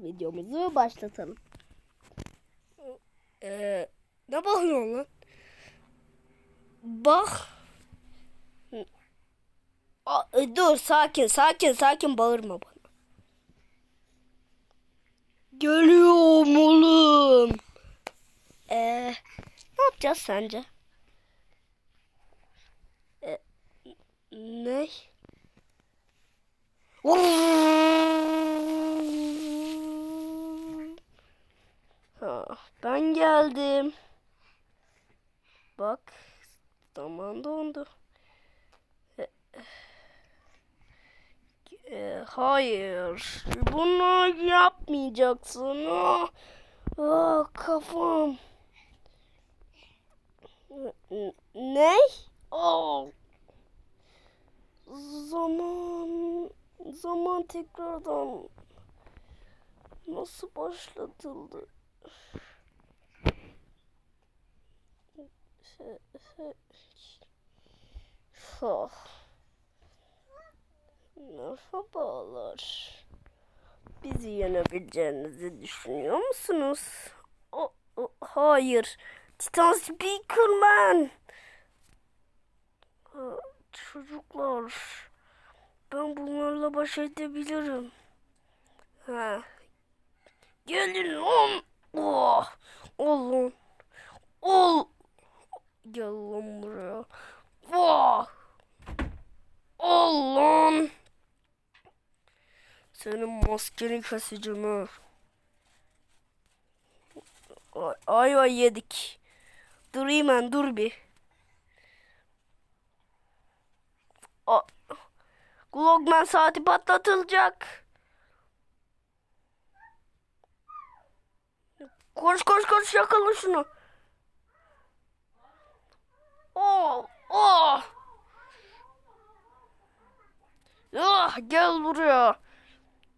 Videomuzu başlatalım. Ee, ne bakıyorsun lan? Bak. Aa, e, dur sakin sakin sakin bağırma bana. Geliyorum oğlum. Ee, ne yapacağız sence? Ee, ne? Ha, ben geldim. Bak, zaman dondu. E, e, hayır, bunu yapmayacaksın. Ah, ah, kafam. Ne? Oh. Zaman, zaman tekrardan nasıl başlatıldı? Oh. Merhabalar. Bizi yenebileceğinizi düşünüyor musunuz? O, o, hayır. Titan Speakerman. Çocuklar. Ben bunlarla baş edebilirim. Ha. Gelin lan. Oh. Ol lan. Ol. Gel lan buraya. Oh. Lan. Senin maskeni keseceğim ha. Ay, ayva yedik. Dur hemen dur bir. A Glogman saati patlatılacak. Koş koş koş yakala şunu. Oh, oh. Ah, gel buraya.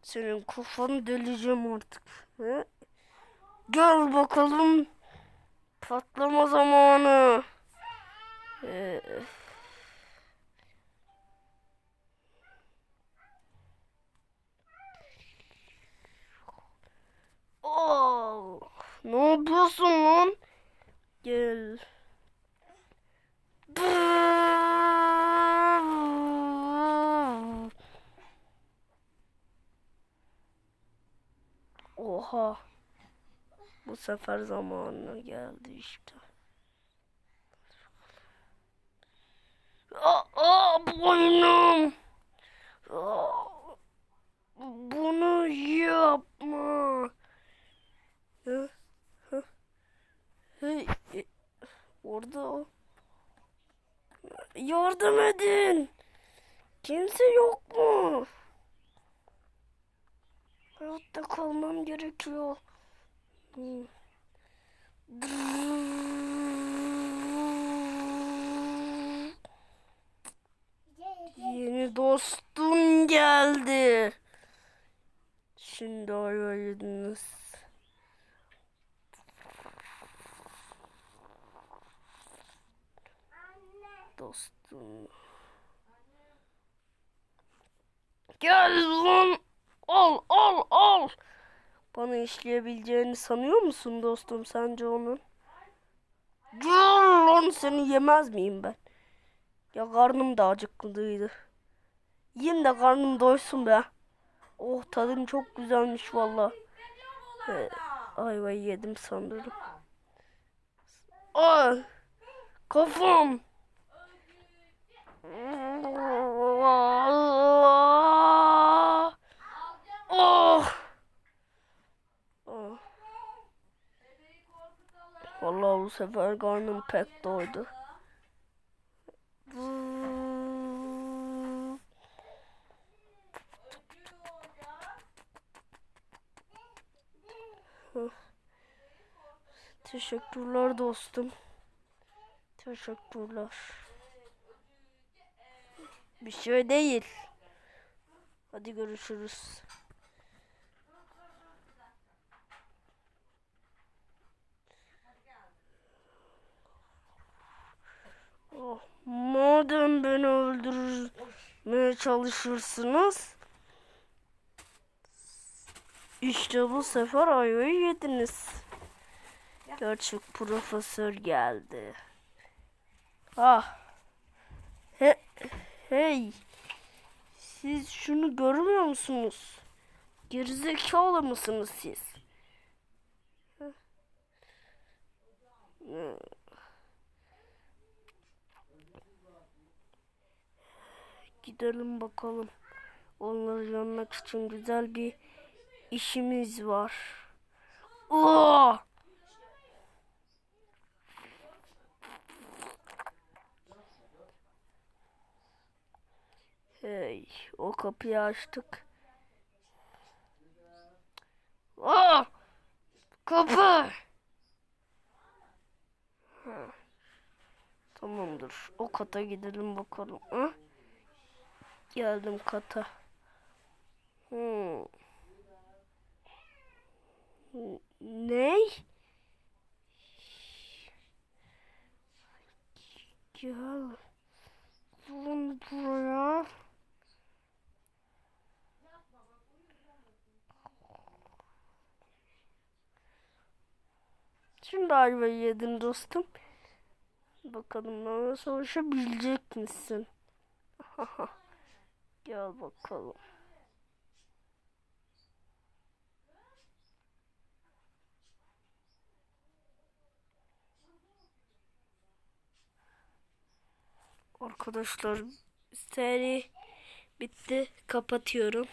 Senin kafanı deleceğim artık. He? Gel bakalım. Patlama zamanı. Ee, Oh, ne yapıyorsun lan? Gel. Oha. Bu sefer zamanına geldi işte. Aa, aa boynum. Aa, bunu yapma. Hı? Hı? Hey, e, orada. Yardım edin. Kimse yok mu? Hayatta kalmam gerekiyor. Yeni dostum geldi. Şimdi yediniz. Dostum. Gel lan. Al al al. Bana işleyebileceğini sanıyor musun dostum sence onun? Gel lan seni yemez miyim ben? Ya karnım da acıklıydı. Yiyeyim de karnım doysun be. Oh tadın çok güzelmiş valla. He, ayvayı yedim sanırım. Ay kafam. Oh. Oh. Vallahi bu sefer karnım pek doydu. Teşekkürler dostum. Teşekkürler. Bir şey değil. Hadi görüşürüz. Oh, madem beni öldürmeye çalışırsınız İşte bu sefer ayvayı yediniz. Gerçek profesör geldi. Ah. He, hey. Siz şunu görmüyor musunuz? Gerizekalı mısınız siz? Heh. Gidelim bakalım. Onları yenmek için güzel bir işimiz var. Oo! Hey, o kapıyı açtık. Aa! Kapı! Ha. Tamamdır. O kata gidelim bakalım. Ha? Geldim kata. Hmm. Ne? Gel. Lan buraya. Şimdi ayvayı yedin dostum. Bakalım bana savaşabilecek misin? Gel bakalım. Arkadaşlar seri bitti. Kapatıyorum.